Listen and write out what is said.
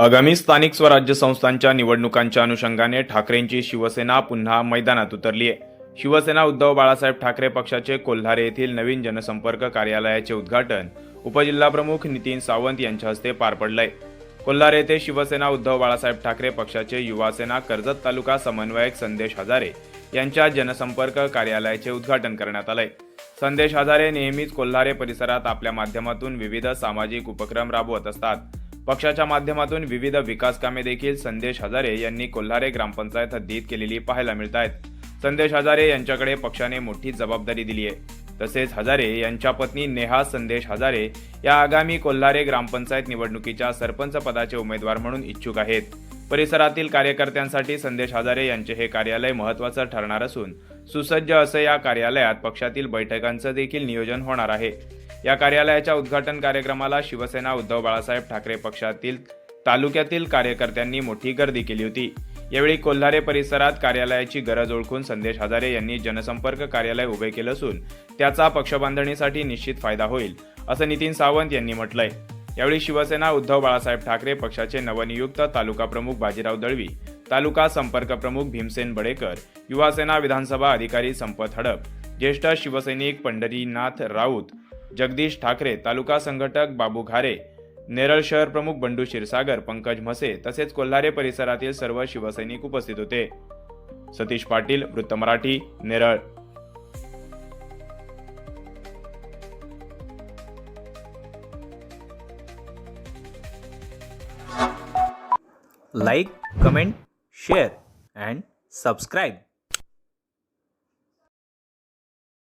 आगामी स्थानिक स्वराज्य संस्थांच्या निवडणुकांच्या अनुषंगाने ठाकरेंची शिवसेना पुन्हा मैदानात उतरली आहे. शिवसेना उद्धव बाळासाहेब ठाकरे पक्षाचे कोल्हारे येथील नवीन जनसंपर्क कार्यालयाचे उद्घाटन उपजिल्हाप्रमुख नितीन सावंत यांच्या हस्ते पार पडलंय. कोल्हारे येथे शिवसेना उद्धव बाळासाहेब ठाकरे पक्षाचे युवासेना कर्जत तालुका समन्वयक संदेश हजारे यांच्या जनसंपर्क कार्यालयाचे उद्घाटन करण्यात आलंय. संदेश हजारे नेहमीच कोल्हारे परिसरात आपल्या माध्यमातून विविध सामाजिक उपक्रम राबवत असतात. पक्षाच्या माध्यमातून विविध विकास कामे देखील संदेश हजारे यांनी कोल्हारे ग्रामपंचायत हद्दीत केलेली पाहायला मिळत आहेत संदेश हजारे यांच्याकडे पक्षाने मोठी जबाबदारी दिली आहे. तसेच हजारे यांच्या पत्नी नेहा संदेश हजारे या आगामी कोल्हारे ग्रामपंचायत निवडणुकीच्या सरपंच पदाचे उमेदवार म्हणून इच्छुक आहेत. परिसरातील कार्यकर्त्यांसाठी संदेश हजारे यांचे हे कार्यालय महत्त्वाचं ठरणार असून सुसज्ज असं या कार्यालयात पक्षातील बैठकांचं देखील नियोजन होणार आहे. या कार्यालयाच्या उद्घाटन कार्यक्रमाला शिवसेना उद्धव बाळासाहेब ठाकरे पक्षातील तालुक्यातील कार्यकर्त्यांनी मोठी गर्दी केली होती. यावेळी कोल्हारे परिसरात कार्यालयाची गरज ओळखून संदेश हजारे यांनी जनसंपर्क कार्यालय उभे केलं असून त्याचा पक्षबांधणीसाठी निश्चित फायदा होईल असं नितीन सावंत यांनी म्हटलंय. यावेळी शिवसेना उद्धव बाळासाहेब ठाकरे पक्षाचे नवनियुक्त तालुका प्रमुख बाजीराव दळवी तालुका संपर्क प्रमुख भीमसेन बडेकर युवासेना विधानसभा अधिकारी संपत हडप ज्येष्ठ शिवसैनिक पंढरीनाथ राऊत जगदीश ठाकरे तालुका संघटक बाबू घारे नेरळ शहर प्रमुख बंडू क्षीरसागर पंकज म्हसे तसेच कोल्हारे परिसरातील सर्व शिवसैनिक उपस्थित होते सतीश पाटील वृत्त Marathi Neral like, comment, share, and subscribe.